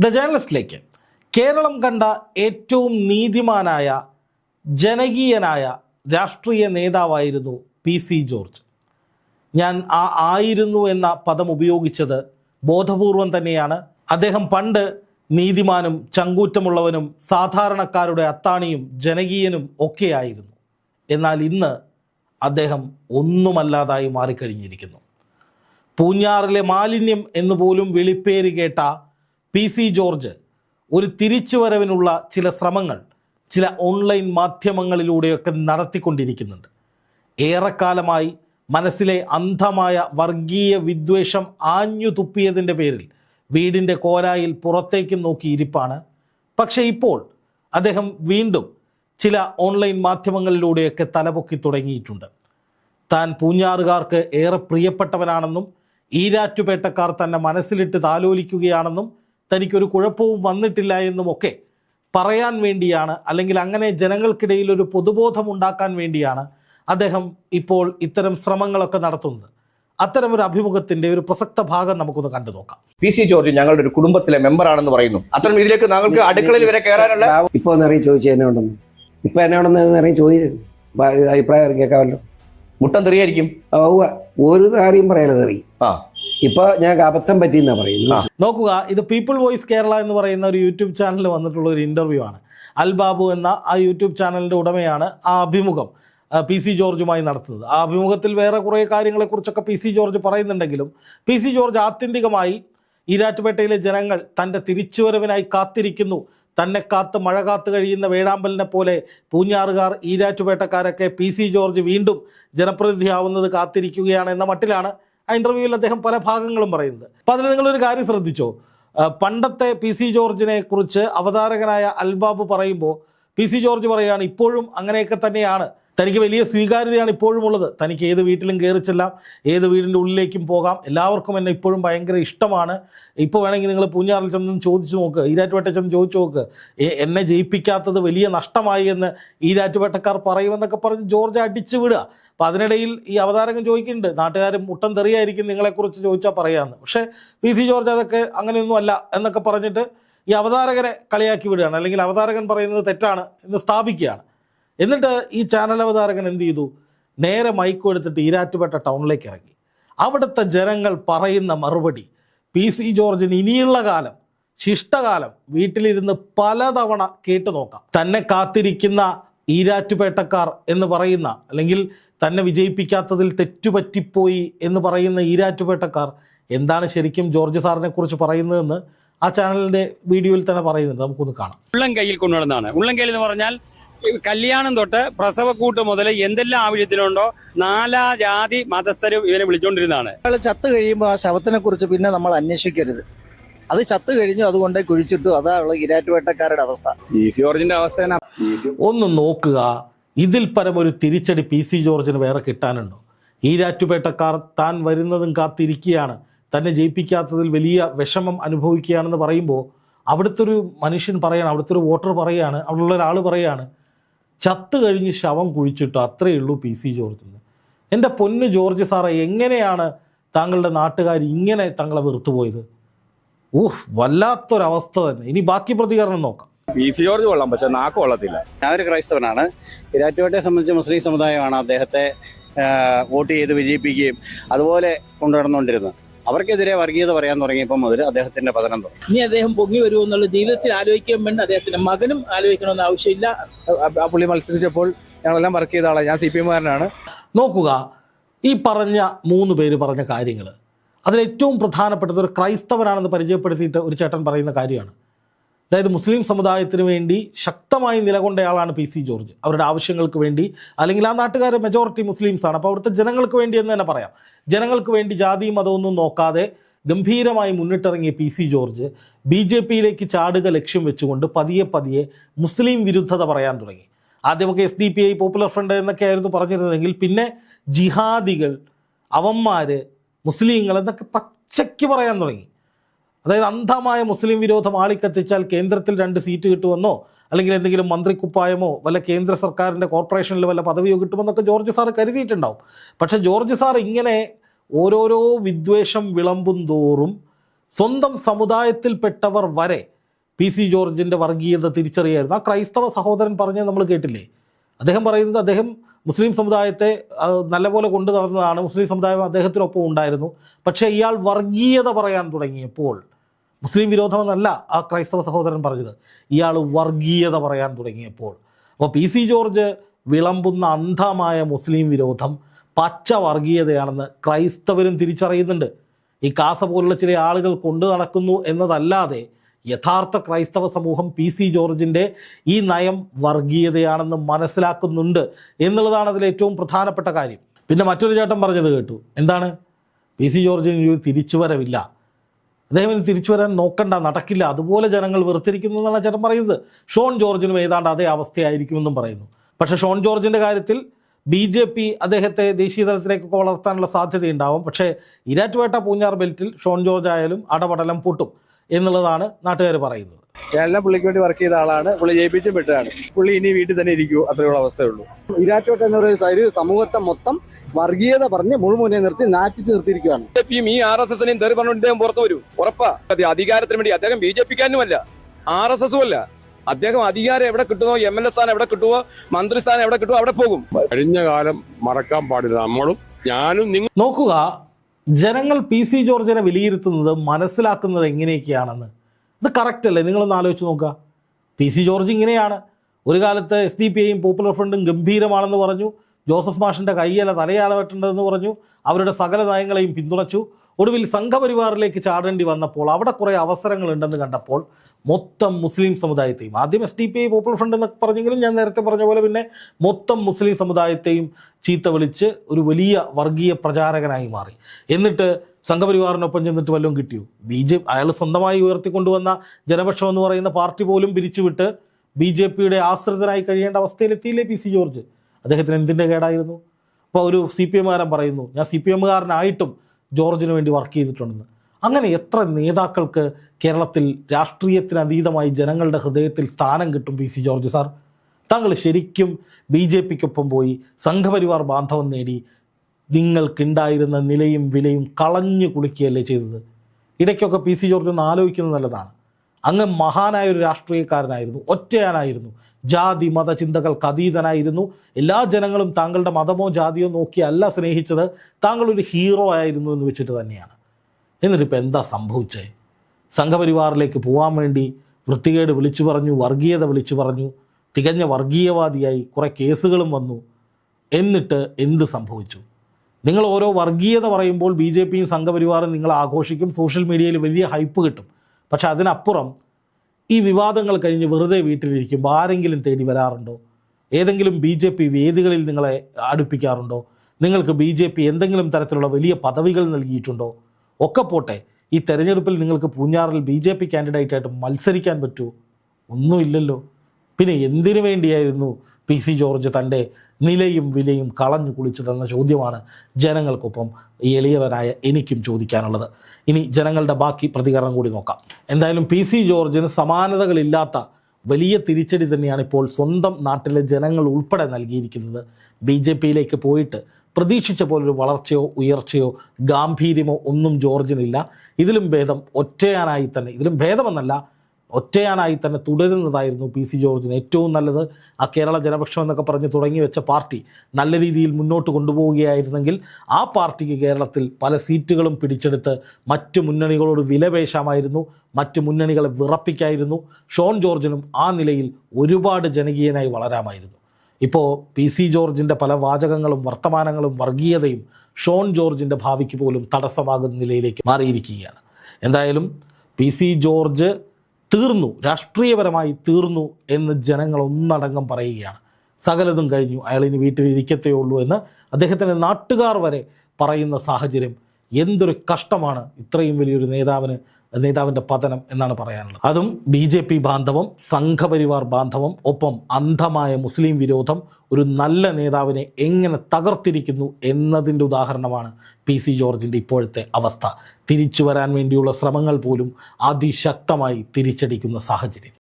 The ജേർണലിസ്റ്റിലേക്ക് Keralam കണ്ട ഏറ്റവും നീതിമാനായ ജനകീയനായ രാഷ്ട്രീയ നേതാവായിരുന്നു പി സി ജോർജ്. ഞാൻ ആ ആയിരുന്നു എന്ന പദം ഉപയോഗിച്ചത് ബോധപൂർവം തന്നെയാണ്. അദ്ദേഹം പണ്ട് നീതിമാനും ചങ്കൂറ്റമുള്ളവനും സാധാരണക്കാരുടെ അത്താണിയും ജനകീയനും ഒക്കെയായിരുന്നു എന്നാൽ ഇന്ന് അദ്ദേഹം ഒന്നുമല്ലാതായി മാറിക്കഴിഞ്ഞിരിക്കുന്നു. പൂഞ്ഞാറിലെ മാലിന്യം എന്നുപോലും വിളിപ്പേര് കേട്ട പി സി ജോർജ് ഒരു തിരിച്ചുവരവിനുള്ള ചില ശ്രമങ്ങൾ ചില ഓൺലൈൻ മാധ്യമങ്ങളിലൂടെയൊക്കെ നടത്തിക്കൊണ്ടിരിക്കുന്നുണ്ട്. ഏറെക്കാലമായി മനസ്സിലെ അന്ധമായ വർഗീയ വിദ്വേഷം ആഞ്ഞു തുപ്പിയതിന്റെ പേരിൽ വീടിന്റെ കോരായിൽ പുറത്തേക്ക് നോക്കിയിരിപ്പാണ് പക്ഷേ ഇപ്പോൾ അദ്ദേഹം വീണ്ടും ചില ഓൺലൈൻ മാധ്യമങ്ങളിലൂടെയൊക്കെ തലപൊക്കി തുടങ്ങിയിട്ടുണ്ട്. താൻ പൂഞ്ഞാറുകാർക്ക് ഏറെ പ്രിയപ്പെട്ടവനാണെന്നും ഈരാറ്റുപേട്ടക്കാർ തന്നെ മനസ്സിലിട്ട് താലോലിക്കുകയാണെന്നും തനിക്കൊരു കുഴപ്പവും വന്നിട്ടില്ല എന്നുമൊക്കെ പറയാൻ വേണ്ടിയാണ് അല്ലെങ്കിൽ അങ്ങനെ ജനങ്ങൾക്കിടയിൽ ഒരു പൊതുബോധം ഉണ്ടാക്കാൻ വേണ്ടിയാണ് അദ്ദേഹം ഇപ്പോൾ ഇത്തരം ശ്രമങ്ങളൊക്കെ നടത്തുന്നത്. അത്തരം ഒരു അഭിമുഖത്തിന്റെ ഒരു പ്രസക്ത ഭാഗം നമുക്കൊന്ന് കണ്ടു നോക്കാം. പി സി ജോർജ് ഞങ്ങളുടെ ഒരു കുടുംബത്തിലെ മെമ്പർ ആണെന്ന് പറയുന്നു. അത്തരം ഇതിലേക്ക് ഞങ്ങൾക്ക് അടുക്കളയിൽ വരെ കയറാനുള്ള ഇപ്പൊ എന്നറിയും ചോദിച്ചു എന്നെ ഉണ്ടെന്ന് ഇപ്പൊ എന്നെ ഉണ്ടെന്ന് ചോദിച്ചു അഭിപ്രായം കേൾക്കാമല്ലോ. മുട്ടം തെറിയായിരിക്കും. ഒരു കാര്യം പറയാനത് അറിയും ആ. ഇപ്പൊ ഞാൻ അബദ്ധം പറ്റിയെന്നാ പറയുന്നത്. നോക്കുക ഇത് പീപ്പിൾ വോയിസ് കേരള എന്ന് പറയുന്ന ഒരു യൂട്യൂബ് ചാനലിൽ വന്നിട്ടുള്ള ഒരു ഇന്റർവ്യൂ ആണ്. അൽ ബാബു എന്ന ആ യൂട്യൂബ് ചാനലിന്റെ ഉടമയാണ് ആ അഭിമുഖം പി സി ജോർജുമായി നടത്തുന്നത്. ആ അഭിമുഖത്തിൽ വേറെ കുറേ കാര്യങ്ങളെക്കുറിച്ചൊക്കെ പി സി ജോർജ് പറയുന്നുണ്ടെങ്കിലും പി സി ജോർജ് ആത്യന്തികമായി ഈരാറ്റുപേട്ടയിലെ ജനങ്ങൾ തന്റെ തിരിച്ചുവരവിനായി കാത്തിരിക്കുന്നു. തന്നെ കാത്ത് മഴ കാത്ത് കഴിയുന്ന വേഴാമ്പലിനെ പോലെ പൂഞ്ഞാറുകാർ ഈരാറ്റുപേട്ടക്കാരൊക്കെ പി സി ജോർജ് വീണ്ടും ജനപ്രതിനിധിയാവുന്നത് കാത്തിരിക്കുകയാണ് എന്ന മട്ടിലാണ് ആ ഇന്റർവ്യൂവിൽ അദ്ദേഹം പല ഭാഗങ്ങളും പറയുന്നത്. അപ്പോൾ അതിൽ നിങ്ങളൊരു കാര്യം ശ്രദ്ധിച്ചോ? പണ്ടത്തെ പി സി ജോർജിനെ കുറിച്ച് അവതാരകനായ അൽബാബ് പറയുമ്പോൾ പി സി ജോർജ് പറയുകയാണ് ഇപ്പോഴും അങ്ങനെയൊക്കെ തന്നെയാണ്. തനിക്ക് വലിയ സ്വീകാര്യതയാണ് ഇപ്പോഴും ഉള്ളത്. തനിക്ക് ഏത് വീട്ടിലും കയറി ചെല്ലാം ഏത് വീടിന്റെ ഉള്ളിലേക്കും പോകാം. എല്ലാവർക്കും എന്നെ ഇപ്പോഴും ഭയങ്കര ഇഷ്ടമാണ്. ഇപ്പോൾ വേണമെങ്കിൽ നിങ്ങൾ പൂഞ്ഞാറിൽ ചെന്നും ചോദിച്ചു നോക്ക് ഈരാറ്റുപേട്ട ചെന്ന് ചോദിച്ചു നോക്ക്. എന്നെ ജയിപ്പിക്കാത്തത് വലിയ നഷ്ടമായി എന്ന് ഈരാറ്റുപേട്ടക്കാർ പറയുമെന്നൊക്കെ പറഞ്ഞ് ജോർജ് അടിച്ചു വിടുക. അപ്പോൾ അതിനിടയിൽ ഈ അവതാരകൻ ചോദിക്കുന്നുണ്ട്. നാട്ടുകാർ മുട്ടൻ തെറിയായിരിക്കും നിങ്ങളെക്കുറിച്ച് ചോദിച്ചാൽ പറയാമെന്ന് പക്ഷേ പി സി ജോർജ് അതൊക്കെ അങ്ങനെയൊന്നും അല്ല എന്നൊക്കെ പറഞ്ഞിട്ട് ഈ അവതാരകനെ കളിയാക്കി വിടുകയാണ്. അല്ലെങ്കിൽ അവതാരകൻ പറയുന്നത് തെറ്റാണ് എന്ന് സ്ഥാപിക്കുകയാണ്. എന്നിട്ട് ഈ ചാനൽ അവതാരകൻ എന്ത് ചെയ്തു? നേരെ മൈക്കും എടുത്തിട്ട് ഈരാറ്റുപേട്ട ടൗണിലേക്ക് ഇറങ്ങി. അവിടുത്തെ ജനങ്ങൾ പറയുന്ന മറുപടി പി സി ജോർജിന് ഇനിയുള്ള കാലം ശിഷ്ടകാലം വീട്ടിലിരുന്ന് പലതവണ കേട്ടു നോക്കാം. തന്നെ കാത്തിരിക്കുന്ന ഈരാറ്റുപേട്ടക്കാർ എന്ന് പറയുന്ന അല്ലെങ്കിൽ തന്നെ വിജയിപ്പിക്കാത്തതിൽ തെറ്റുപറ്റിപ്പോയി എന്ന് പറയുന്ന ഈരാറ്റുപേട്ടക്കാർ എന്താണ് ശരിക്കും ജോർജ് സാറിനെ കുറിച്ച് പറയുന്നതെന്ന് ആ ചാനലിന്റെ വീഡിയോയിൽ തന്നെ പറയുന്നുണ്ട്. നമുക്കൊന്ന് കാണാം. ഉള്ളം കയ്യിൽ കൊണ്ടുവന്നതാണ് ഉള്ളം കയ്യിൽ എന്ന് പറഞ്ഞാൽ കല്യാണം തൊട്ട് പ്രസവക്കൂട്ട് മുതൽ എന്തെല്ലാം ആവശ്യത്തിനുണ്ടോ നാലാ ജാതി മതസ്ഥരും ഇവനെ വിളിച്ചുകൊണ്ടിരുന്നതാണ് അയാൾ ചത്തു കഴിയുമ്പോൾ ആ ശവത്തിനെ കുറിച്ച് പിന്നെ നമ്മൾ അന്വേഷിക്കരുത്. അത് ചത്തു കഴിഞ്ഞു അതുകൊണ്ട് കുഴിച്ചിട്ടു. അതാണുള്ള ഇരാറ്റുവേട്ടക്കാരുടെ അവസ്ഥ. ജോർജിന്റെ അവസ്ഥ ഒന്ന് നോക്കുക. ഇതിൽ പരം ഒരു തിരിച്ചടി പി സി ജോർജിന് വേറെ കിട്ടാനുണ്ടോ? ഈരാറ്റുപേട്ടക്കാർ താൻ വരുന്നതും കാത്തിരിക്കുകയാണ്. തന്നെ ജയിപ്പിക്കാത്തതിൽ വലിയ വിഷമം അനുഭവിക്കുകയാണെന്ന് പറയുമ്പോൾ അവിടുത്തെ ഒരു മനുഷ്യൻ പറയാണ് അവിടുത്തെ ഒരു വോട്ടർ പറയാണ് അവിടെയുള്ള ഒരാൾ പറയാണ് ചത്ത് കഴിഞ്ഞ് ശവം കുഴിച്ചിട്ടു അത്രയേ ഉള്ളൂ പി സി ജോർജിന്. എന്റെ പൊന്ന് ജോർജ് സാറേ എങ്ങനെയാണ് താങ്കളുടെ നാട്ടുകാർ ഇങ്ങനെ താങ്കളെ വെറുത്തുപോയത് ഊഹ് വല്ലാത്തൊരവസ്ഥ തന്നെ. ഇനി ബാക്കി പ്രതികരണം നോക്കാം. പി സി ജോർജ് കൊള്ളാം പക്ഷെ നാക്ക് കൊള്ളത്തില്ല. ഞാൻ ഒരു ക്രൈസ്തവനാണ്. ഇരാറ്റുപേട്ടയെ സംബന്ധിച്ച് മുസ്ലിം സമുദായമാണ് അദ്ദേഹത്തെ വോട്ട് ചെയ്ത് വിജയിപ്പിക്കുകയും അതുപോലെ കൊണ്ടുനടന്നുകൊണ്ടിരുന്നത്. അവർക്കെതിരെ വർഗീയത പറയാൻ തുടങ്ങിയപ്പോൾ മുതൽ അദ്ദേഹത്തിന്റെ പതനം തുടങ്ങി. ഇനി അദ്ദേഹം പൊങ്ങി വരുമോ എന്നുള്ള ജീവിതത്തിൽ ആലോചിക്കാൻ വേണ്ടി അദ്ദേഹത്തിന്റെ മകനും ആലോചിക്കണമെന്ന് ആവശ്യമില്ല. ആ പുള്ളി മത്സരിച്ചപ്പോൾ ഞങ്ങളെല്ലാം വർക്ക് ചെയ്ത ആളാണ്. ഞാൻ സി പി എമ്മുകാരനാണ്. നോക്കുക ഈ പറഞ്ഞ മൂന്ന് പേര് പറഞ്ഞ കാര്യങ്ങൾ അതിലേറ്റവും പ്രധാനപ്പെട്ടത് ഒരു ക്രൈസ്തവനാണെന്ന് പരിചയപ്പെടുത്തിയിട്ട് ഒരു ചേട്ടൻ പറയുന്ന കാര്യമാണ്. അതായത് മുസ്ലിം സമുദായത്തിന് വേണ്ടി ശക്തമായി നിലകൊണ്ടയാളാണ് പി സി ജോർജ്. അവരുടെ ആവശ്യങ്ങൾക്ക് വേണ്ടി അല്ലെങ്കിൽ ആ നാട്ടുകാർ മെജോറിറ്റി മുസ്ലിംസ് ആണ്. അപ്പോൾ അവിടുത്തെ ജനങ്ങൾക്ക് വേണ്ടി എന്ന് തന്നെ പറയാം. ജനങ്ങൾക്ക് വേണ്ടി ജാതിയും മതമൊന്നും നോക്കാതെ ഗംഭീരമായി മുന്നിട്ടിറങ്ങിയ P C George B J പിയിലേക്ക് ചാടുക ലക്ഷ്യം വെച്ചുകൊണ്ട് പതിയെ പതിയെ മുസ്ലിം വിരുദ്ധത പറയാൻ തുടങ്ങി. ആദ്യമൊക്കെ S D P I Popular Front എന്നൊക്കെ ആയിരുന്നു പറഞ്ഞിരുന്നതെങ്കിൽ പിന്നെ ജിഹാദികൾ അവന്മാർ മുസ്ലിങ്ങൾ എന്നൊക്കെ പച്ചയ്ക്ക് പറയാൻ തുടങ്ങി. അതായത് അന്ധമായ മുസ്ലിം വിരോധം ആളിക്കത്തിച്ചാൽ കേന്ദ്രത്തിൽ രണ്ട് സീറ്റ് കിട്ടുമെന്നോ അല്ലെങ്കിൽ എന്തെങ്കിലും മന്ത്രിക്കുപ്പായമോ വല്ല കേന്ദ്ര സർക്കാരിന്റെ കോർപ്പറേഷനിൽ വല്ല പദവിയോ കിട്ടുമെന്നൊക്കെ ജോർജ് സാർ കരുതിയിട്ടുണ്ടാവും. പക്ഷേ ജോർജ് സാർ ഇങ്ങനെ ഓരോരോ വിദ്വേഷം വിളമ്പും തോറും സ്വന്തം സമുദായത്തിൽപ്പെട്ടവർ വരെ പി സി ജോർജിന്റെ വർഗീയത തിരിച്ചറിയായിരുന്നു. ആ ക്രൈസ്തവ സഹോദരൻ പറഞ്ഞത് നമ്മൾ കേട്ടില്ലേ? അദ്ദേഹം പറയുന്നത് അദ്ദേഹം മുസ്ലിം സമുദായത്തെ നല്ലപോലെ കൊണ്ടു നടന്നതാണ്. മുസ്ലിം സമുദായം അദ്ദേഹത്തിനൊപ്പം ഉണ്ടായിരുന്നു. പക്ഷേ ഇയാൾ വർഗീയത പറയാൻ തുടങ്ങിയപ്പോൾ മുസ്ലിം വിരോധമെന്നല്ല ആ ക്രൈസ്തവ സഹോദരൻ പറഞ്ഞത്. ഇയാൾ വർഗീയത പറയാൻ തുടങ്ങിയപ്പോൾ. അപ്പോൾ പി സി ജോർജ് വിളമ്പുന്ന അന്ധമായ മുസ്ലിം വിരോധം പച്ച വർഗീയതയാണെന്ന് ക്രൈസ്തവരും തിരിച്ചറിയുന്നുണ്ട്. ഈ കാസ പോലുള്ള ചില ആളുകൾ കൊണ്ടു നടക്കുന്നു എന്നതല്ലാതെ യഥാർത്ഥ ക്രൈസ്തവ സമൂഹം പി സി ജോർജിന്റെ ഈ നയം വർഗീയതയാണെന്ന് മനസ്സിലാക്കുന്നുണ്ട് എന്നുള്ളതാണ് അതിൽ ഏറ്റവും പ്രധാനപ്പെട്ട കാര്യം. പിന്നെ മറ്റൊരു ചേട്ടൻ പറഞ്ഞത് കേട്ടു. എന്താണ്? പി സി ജോർജിന് ഒരു തിരിച്ചുവരവില്ല. അദ്ദേഹം ഇനി തിരിച്ചു വരാൻ നോക്കണ്ട നടക്കില്ല. അതുപോലെ ജനങ്ങൾ വെറുത്തിരിക്കുന്നു എന്നാണ് ചേട്ടൻ പറയുന്നത്. ഷോൺ ജോർജിനും ഏതാണ്ട് അതേ അവസ്ഥയായിരിക്കുമെന്നും പറയുന്നു. പക്ഷേ ഷോൺ ജോർജിന്റെ കാര്യത്തിൽ ബി ജെ പി അദ്ദേഹത്തെ ദേശീയ തലത്തിലേക്കൊക്കെ വളർത്താനുള്ള സാധ്യതയുണ്ടാവും. പക്ഷേ ഇരാറ്റുപേട്ട പൂഞ്ഞാർ ബെൽറ്റിൽ ഷോൺ ജോർജ് ആയാലും അടപടലം പൊട്ടും. എന്നുള്ളതാണ് നാട്ടുകാർ പറയുന്നത്. ഞാനെല്ലാം പുള്ളിക്ക് വേണ്ടി വർക്ക് ചെയ്ത ആളാണ്. പുള്ളി ജയിപ്പിച്ചും വിട്ടതാണ്. പുള്ളി ഇനി വീട്ടിൽ തന്നെ ഇരിക്കൂ അത്രയുള്ള അവസ്ഥയുള്ളൂ ഇരാറ്റോട്ട് എന്ന് പറയുന്ന ഒരു സമൂഹത്തെ മൊത്തം വർഗീയത പറഞ്ഞ് മുഴുമുനെ നിർത്തി നാറ്റിച്ച് നിർത്തിയിരിക്കുകയാണ്. ബി ജെ പിയും ഈ ആർ എസ് എസിനെയും തെറി പറഞ്ഞുകൊണ്ട് ഇദ്ദേഹം പുറത്തു വരും. ഉറപ്പാ. അത് അധികാരത്തിന് വേണ്ടി അദ്ദേഹം ബി ജെ പിക്കാരനുമല്ല. ആർ എസ് എസും അല്ല അദ്ദേഹം അധികാരം എവിടെ കിട്ടുമോ എം എൽ എ സ്ഥാനം എവിടെ കിട്ടുമോ മന്ത്രിസ്ഥാനം എവിടെ കിട്ടുമോ അവിടെ പോകും. കഴിഞ്ഞ കാലം മറക്കാൻ പാടില്ല. നമ്മളും ഞാനും നിങ്ങൾ നോക്കുക ജനങ്ങൾ പി സി ജോർജിനെ വിലയിരുത്തുന്നത് മനസ്സിലാക്കുന്നത് എങ്ങനെയൊക്കെയാണെന്ന്? ഇത് കറക്റ്റ് അല്ലേ? നിങ്ങളൊന്ന് ആലോചിച്ച് നോക്കുക. പി സി ജോർജ് ഇങ്ങനെയാണ്. ഒരു കാലത്ത് എസ് ഡി പി ഐയും പോപ്പുലർ ഫ്രണ്ടും ഗംഭീരമാണെന്ന് പറഞ്ഞു. ജോസഫ് മാഷിന്റെ കൈയല തലയാള വെട്ടേണ്ടതെന്ന് പറഞ്ഞു. അവരുടെ സകല നയങ്ങളെയും പിന്തുണച്ചു. ഒടുവിൽ സംഘപരിവാറിലേക്ക് ചാടേണ്ടി വന്നപ്പോൾ അവിടെ കുറേ അവസരങ്ങളുണ്ടെന്ന് കണ്ടപ്പോൾ മൊത്തം മുസ്ലിം സമുദായത്തെയും ആദ്യം S D P I Popular Front എന്നൊക്കെ പറഞ്ഞെങ്കിലും ഞാൻ നേരത്തെ പറഞ്ഞ പോലെ പിന്നെ മൊത്തം മുസ്ലിം സമുദായത്തെയും ചീത്ത വിളിച്ച് ഒരു വലിയ വർഗീയ പ്രചാരകനായി മാറി. എന്നിട്ട് സംഘപരിവാറിനൊപ്പം ചെന്നിട്ട് വല്ലതും കിട്ടിയോ? ബി ജെ അയാൾ സ്വന്തമായി ഉയർത്തിക്കൊണ്ടുവന്ന ജനപക്ഷം എന്ന് പറയുന്ന പാർട്ടി പോലും പിരിച്ചുവിട്ട് ബി ജെ പിയുടെ ആശ്രിതനായി കഴിയേണ്ട അവസ്ഥയിലെത്തിയില്ലേ പി സി ജോർജ്? അദ്ദേഹത്തിന് എന്തിന്റെ കേടായിരുന്നു? അപ്പോൾ ഒരു സി പി എമ്മുകാരൻ പറയുന്നു ഞാൻ സി പി എമ്മുകാരനായിട്ടും ജോർജിന് വേണ്ടി വർക്ക് ചെയ്തിട്ടുണ്ടെന്ന്. അങ്ങനെ എത്ര നേതാക്കൾക്ക് കേരളത്തിൽ രാഷ്ട്രീയത്തിന് അതീതമായി ജനങ്ങളുടെ ഹൃദയത്തിൽ സ്ഥാനം കിട്ടും പി സി ജോർജ് സാർ? താങ്കൾ ശരിക്കും ബി ജെ പിക്കൊപ്പം പോയി സംഘപരിവാർ ബാന്ധവം നേടി നിങ്ങൾക്കുണ്ടായിരുന്ന നിലയും വിലയും കളഞ്ഞു കുളിക്കുകയല്ലേ ചെയ്തത്? ഇടയ്ക്കൊക്കെ പി സി ജോർജ് ഒന്ന് ആലോചിക്കുന്നത് നല്ലതാണ്. അങ്ങ് മഹാനായ ഒരു രാഷ്ട്രീയക്കാരനായിരുന്നു ഒറ്റയാനായിരുന്നു. ജാതി മത ചിന്തകൾക്ക് അതീതനായിരുന്നു. എല്ലാ ജനങ്ങളും താങ്കളുടെ മതമോ ജാതിയോ നോക്കിയല്ല സ്നേഹിച്ചത്. താങ്കൾ ഒരു ഹീറോ ആയിരുന്നു എന്ന് വെച്ചിട്ട് തന്നെയാണ്. എന്നിട്ടിപ്പോൾ എന്താ സംഭവിച്ചേ? സംഘപരിവാറിലേക്ക് പോകാൻ വേണ്ടി വൃത്തികേട് വിളിച്ചു പറഞ്ഞു വർഗീയത വിളിച്ചു പറഞ്ഞു. തികഞ്ഞ വർഗീയവാദിയായി കുറേ കേസുകളും വന്നു. എന്നിട്ട് എന്ത് സംഭവിച്ചു? നിങ്ങൾ ഓരോ വർഗീയത പറയുമ്പോൾ ബി ജെ പിയും സംഘപരിവാറും നിങ്ങൾ ആഘോഷിക്കും. സോഷ്യൽ മീഡിയയിൽ വലിയ ഹൈപ്പ് കിട്ടും. പക്ഷെ അതിനപ്പുറം ഈ വിവാദങ്ങൾ കഴിഞ്ഞ് വെറുതെ വീട്ടിലിരിക്കുമ്പോൾ ആരെങ്കിലും തേടി വരാറുണ്ടോ? ഏതെങ്കിലും ബി ജെ പി വേദികളിൽ നിങ്ങളെ അടുപ്പിക്കാറുണ്ടോ? നിങ്ങൾക്ക് ബി ജെ പി എന്തെങ്കിലും തരത്തിലുള്ള വലിയ പദവികൾ നൽകിയിട്ടുണ്ടോ? ഒക്കെ പോട്ടെ ഈ തെരഞ്ഞെടുപ്പിൽ നിങ്ങൾക്ക് പൂഞ്ഞാറിൽ ബി ജെ പി കാൻഡിഡേറ്റായിട്ട് മത്സരിക്കാൻ പറ്റുമോ ഒന്നുമില്ലല്ലോ പിന്നെ എന്തിനു വേണ്ടിയായിരുന്നു പി സി ജോർജ് തന്റെ നിലയും വിലയും കളഞ്ഞു കുളിച്ചതെന്ന ചോദ്യമാണ് ജനങ്ങൾക്കൊപ്പം ഈ എളിയവനായ എനിക്കും ചോദിക്കാനുള്ളത്. ഇനി ജനങ്ങളുടെ ബാക്കി പ്രതികരണം കൂടി നോക്കാം. എന്തായാലും പി സി ജോർജിന് സമാനതകളില്ലാത്ത വലിയ തിരിച്ചടി തന്നെയാണ് ഇപ്പോൾ സ്വന്തം നാട്ടിലെ ജനങ്ങൾ ഉൾപ്പെടെ നൽകിയിരിക്കുന്നത്. ബി ജെ പിയിലേക്ക് പോയിട്ട് പ്രതീക്ഷിച്ച പോലൊരു വളർച്ചയോ ഉയർച്ചയോ ഗാംഭീര്യമോ ഒന്നും ജോർജിനില്ല. ഇതിലും ഭേദം ഒറ്റയാനായി തന്നെ ഇതിലും ഭേദമെന്നല്ല ഒറ്റയാനായി തന്നെ തുടരുന്നതായിരുന്നു പി സി ജോർജിന് ഏറ്റവും നല്ലത്. ആ കേരള ജനപക്ഷം എന്നൊക്കെ പറഞ്ഞ് തുടങ്ങി വെച്ച പാർട്ടി നല്ല രീതിയിൽ മുന്നോട്ട് കൊണ്ടുപോവുകയായിരുന്നെങ്കിൽ ആ പാർട്ടിക്ക് കേരളത്തിൽ പല സീറ്റുകളും പിടിച്ചെടുത്ത് മറ്റ് മുന്നണികളോട് വിലപേശാമായിരുന്നു മറ്റ് മുന്നണികളെ വിറപ്പിക്കായിരുന്നു. ഷോൺ ജോർജിനും ആ നിലയിൽ ഒരുപാട് ജനകീയനായി വളരാമായിരുന്നു. ഇപ്പോൾ പി സി ജോർജിന്റെ പല വാചകങ്ങളും വർത്തമാനങ്ങളും വർഗീയതയും ഷോൺ ജോർജിന്റെ ഭാവിക്ക് പോലും തടസ്സമാകുന്ന നിലയിലേക്ക് മാറിയിരിക്കുകയാണ്. എന്തായാലും പി സി ജോർജ് തീർന്നു രാഷ്ട്രീയപരമായി തീർന്നു എന്ന് ജനങ്ങൾ ഒന്നടങ്കം പറയുകയാണ്. സകലതും കഴിഞ്ഞു അയാൾ ഇനി വീട്ടിൽ ഇരിക്കത്തേ ഉള്ളൂ എന്ന് അദ്ദേഹത്തിന്റെ നാട്ടുകാർ വരെ പറയുന്ന സാഹചര്യം എന്തൊരു കഷ്ടമാണ്. ഇത്രയും വലിയൊരു നേതാവിന് നേതാവിന്റെ പതനം എന്നാണ് പറയാനുള്ളത്. അതും ബി ജെ പി ബാന്ധവം സംഘപരിവാർ ബാന്ധവം ഒപ്പം അന്ധമായ മുസ്ലിം വിരോധം ഒരു നല്ല നേതാവിനെ എങ്ങനെ തകർത്തിരിക്കുന്നു എന്നതിന്റെ ഉദാഹരണമാണ് പി സി ജോർജിന്റെ ഇപ്പോഴത്തെ അവസ്ഥ. തിരിച്ചു വരാൻ വേണ്ടിയുള്ള ശ്രമങ്ങൾ പോലും അതിശക്തമായി തിരിച്ചടിക്കുന്ന സാഹചര്യം.